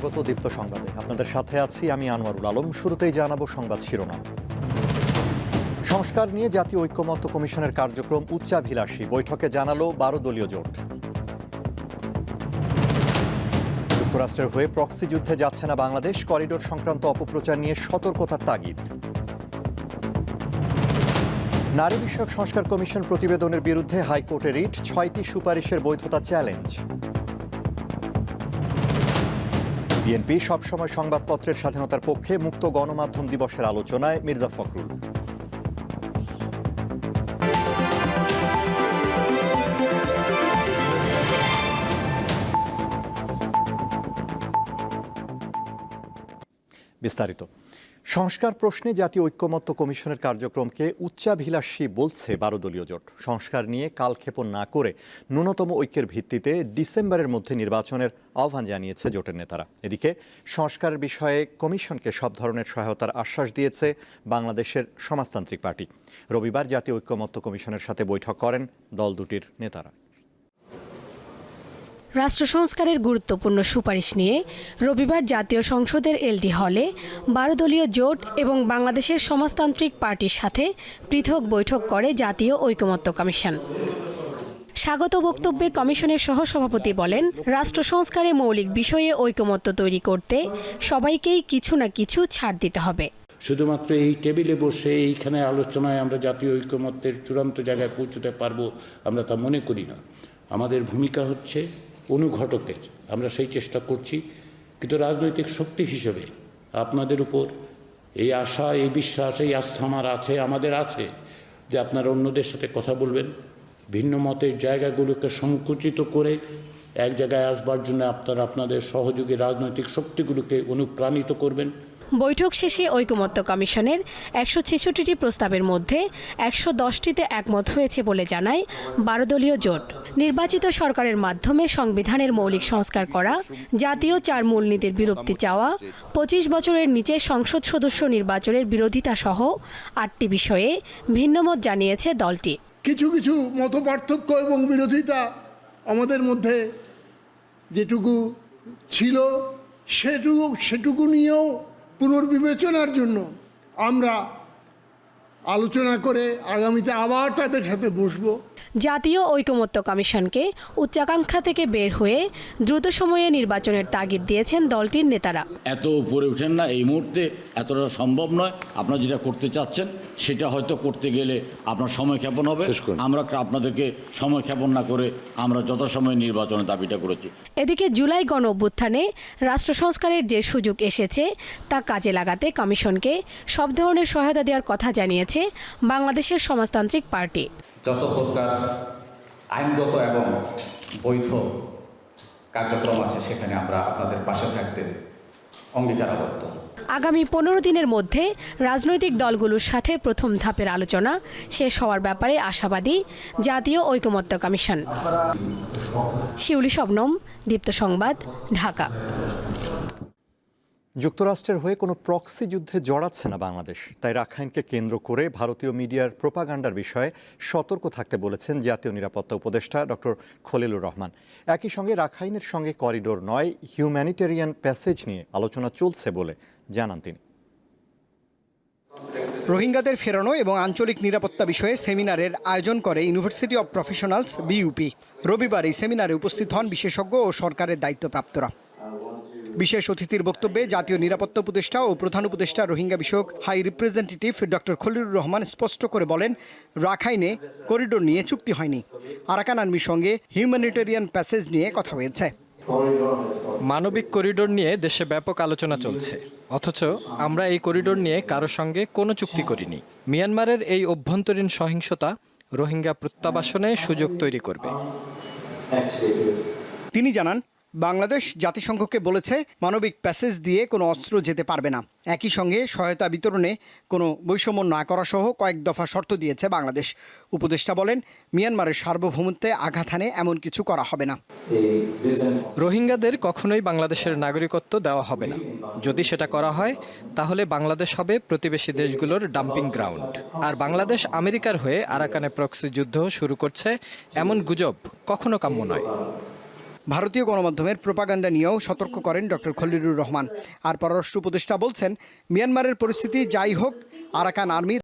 স্বাগত দীপ্ত সংবাদে। আপনাদের সাথে আছি আমি আনোয়ারুল আলম। শুরুতেই জানাব সংবাদ শিরোনাম। সংস্কার নিয়ে জাতীয় ঐক্যমত্য কমিশনের কার্যক্রম উচ্চাভিলাষী। বৈঠকে জানালো বারো দলীয় জোট। যুক্তরাষ্ট্রের হয়ে প্রক্সি যুদ্ধে যাচ্ছে না বাংলাদেশ। করিডোর সংক্রান্ত অপপ্রচার নিয়ে সতর্কতার তাগিদ। নারী বিষয়ক সংস্কার কমিশন প্রতিবেদনের বিরুদ্ধে হাইকোর্টে রিট। ছয়টি সুপারিশের বৈধতা চ্যালেঞ্জ। বিএনপি সবসময় সংবাদপত্রের স্বাধীনতার পক্ষে মুক্ত গণমাধ্যম দিবসের আলোচনায় মির্জা ফখরুল। বিস্তারিত। সংস্কার প্রশ্নে জাতীয় ঐক্যমত্য কমিশনের কার্যক্রমকে উচ্চাভিলাষী বলছে বারো দলীয় জোট। সংস্কার নিয়ে কালক্ষেপণ না করে ন্যূনতম ঐক্যের ভিত্তিতে ডিসেম্বরের মধ্যে নির্বাচনের আহ্বান জানিয়েছে জোটের নেতারা। এদিকে সংস্কার বিষয়ে কমিশনকে সব ধরনের সহায়তার আশ্বাস দিয়েছে বাংলাদেশের সমাজতান্ত্রিক পার্টি। রবিবার জাতীয় ঐক্যমত্য কমিশনের সাথে বৈঠক করেন দল দুটির নেতারা। রাষ্ট্র সংস্কারের গুরুত্বপূর্ণ সুপারিশ নিয়ে রবিবার জাতীয় সংসদের এলডি হলে বারো দলীয় জোট এবং বাংলাদেশের সমাজতান্ত্রিক পার্টির সাথে পৃথক বৈঠক করে জাতীয় ঐকমত্য কমিশন। স্বাগত বক্তব্যে কমিশনের সহসভাপতি বলেন রাষ্ট্র সংস্কারে মৌলিক বিষয়ে ঐকমত্য তৈরি করতে সবাইকেই কিছু না কিছু ছাড় দিতে হবে। শুধুমাত্র এই টেবিলে বসে এইখানে আলোচনায় আমরা জাতীয় ঐক্যমত্যের চূড়ান্ত জায়গায় পৌঁছতে পারব আমরা তা মনে করি না। আমাদের ভূমিকা হচ্ছে অনুঘটকের। আমরা সেই চেষ্টা করছি, কিন্তু রাজনৈতিক শক্তি হিসেবে আপনাদের উপর এই আশা, এই বিশ্বাস, এই আস্থা আমার আছে, আমাদের আছে যে আপনারা অন্যদের সাথে কথা বলবেন, ভিন্ন মতের জায়গাগুলোকে সংকুচিত করে এক জায়গায় আসবার জন্য আপনারা আপনাদের সহযোগী রাজনৈতিক শক্তিগুলোকে অনুপ্রাণিত করবেন। বৈঠক শেষে ঐকমত্য কমিশনের একশো ছেষট্টিটি প্রস্তাবের মধ্যে একশো দশটিতে একমত হয়েছে বলে জানায় বারো দলীয় জোট। নির্বাচিত সরকারের মাধ্যমে সংবিধানের মৌলিক সংস্কার করা, জাতীয় চার মূলনীতির বিরক্তি চাওয়া, পঁচিশ বছরের নিচে সংসদ সদস্য নির্বাচনের বিরোধিতা সহ আটটি বিষয়ে ভিন্নমত জানিয়েছে দলটি। কিছু কিছু মত পার্থক্য এবং বিরোধিতা আমাদের মধ্যে যেটুকু ছিল, সেটুকু সেটুকু নিয়েও পুনর্বিবেচনার জন্য আমরা আলোচনা করে আগামীতে আবার তাদের সাথে বসবো। জাতীয় ঐকমত্য কমিশনকে উচ্চাকাঙ্ক্ষা থেকে বের হয়ে দ্রুত সময়ে নির্বাচনের তাগিদ দিয়েছেন দলটির নেতারা। এত উপরে ওঠেন না এই মুহূর্তে এতটা সম্ভব নয়। আপনারা যেটা করতে চাচ্ছেন সেটা হয়তো করতে গেলে আপনার সময় ক্ষেপণ হবে আমরা আপনাদেরকে সময় ক্ষেপণ না করে আমরা যথাসময়ে নির্বাচনের দাবিটা করেছি। এদিকে জুলাই গণ অভ্যুত্থানে রাষ্ট্র সংস্কারের যে সুযোগ এসেছে তা কাজে লাগাতে কমিশনকে সব ধরনের সহায়তা দেওয়ার কথা জানিয়েছে বাংলাদেশের সমাজতান্ত্রিক পার্টি। যত প্রকার আইনগত এবং বৈধ কার্যক্রম আছে সেখানে আমরা আপনাদের পাশে থাকতে অঙ্গীকারাবদ্ধ। আগামী পনেরো দিনের মধ্যে রাজনৈতিক দলগুলোর সাথে প্রথম ধাপের আলোচনা শেষ হওয়ার ব্যাপারে আশাবাদী জাতীয় ঐকমত্য কমিশন। শিউলি শবনম দীপ্ত সংবাদ ঢাকা। যুক্তরাষ্ট্রের হয়ে কোনো প্রক্সি যুদ্ধে জড়াচ্ছে না বাংলাদেশ। তাই রাখাইনকে কেন্দ্র করে ভারতীয় মিডিয়ার প্রোপাগান্ডার বিষয়ে সতর্ক থাকতে বলেছেন জাতীয় নিরাপত্তা উপদেষ্টা ডক্টর খলিলুর রহমান। একই সঙ্গে রাখাইনের সঙ্গে করিডোর নয়, হিউম্যানিটেরিয়ান প্যাসেজ নিয়ে আলোচনা চলছে বলে জানান তিনি। রোহিঙ্গাদের ফেরানো এবং আঞ্চলিক নিরাপত্তা বিষয়ে সেমিনারের আয়োজন করে ইউনিভার্সিটি অব প্রফেশনালস, বিইউপি। রবিবার এই সেমিনারে উপস্থিত হন বিশেষজ্ঞ ও সরকারের দায়িত্বপ্রাপ্তরা। বিশেষ অতিথির বক্তব্যে জাতীয় নিরাপত্তা উপদেষ্টা ও প্রধান উপদেষ্টা রোহিঙ্গা বিষয়ক high representative doctor Khalilur Rahman স্পষ্ট করে বলেন রাখাইনে করিডোর নিয়ে চুক্তি হয়নি। আরাকান আর্মির সঙ্গে হিউম্যানিটেরিয়ান প্যাসেজ নিয়ে কথা হয়েছে। মানবিক করিডোর নিয়ে দেশে ব্যাপক আলোচনা চলছে। অথচ আমরা এই করিডোর নিয়ে কারও সঙ্গে কোনো চুক্তি করিনি। মিয়ানমারের এই অভ্যন্তরীণ সহিংসতা রোহিঙ্গা প্রত্যাবাসনে সুযোগ তৈরি করবে। তিনি জানান বাংলাদেশ জাতিসংঘকে বলেছে, মানবিক প্যাসেজ দিয়ে কোনো অস্ত্র যেতে পারবে না। একই সঙ্গে সহায়তা বিতরণে কোনো বৈষম্য না করা সহ কয়েক দফা শর্ত দিয়েছে বাংলাদেশ। উপদেষ্টা বলেন, মিয়ানমারের সার্বভৌমত্বে আঘাত হানে এমন কিছু করা হবে না। রোহিঙ্গাদের কখনোই বাংলাদেশের নাগরিকত্ব দেওয়া হবে না। যদি সেটা করা হয়, তাহলে বাংলাদেশ হবে প্রতিবেশী দেশগুলোর ডাম্পিং গ্রাউন্ড। আর বাংলাদেশ আমেরিকার হয়ে আরাকানে প্রক্সি যুদ্ধ শুরু করছে, এমন গুজব কখনো কাম্য নয়। ভারতীয় গণমাধ্যমের প্রোপাগান্ডা নিয়েও সতর্ক করেন ডক্টর খলিলুর রহমান। আর পররাষ্ট্র উপদেষ্টা বলছেন, মিয়ানমারের পরিস্থিতি যাই হোক, আরাকান আর্মি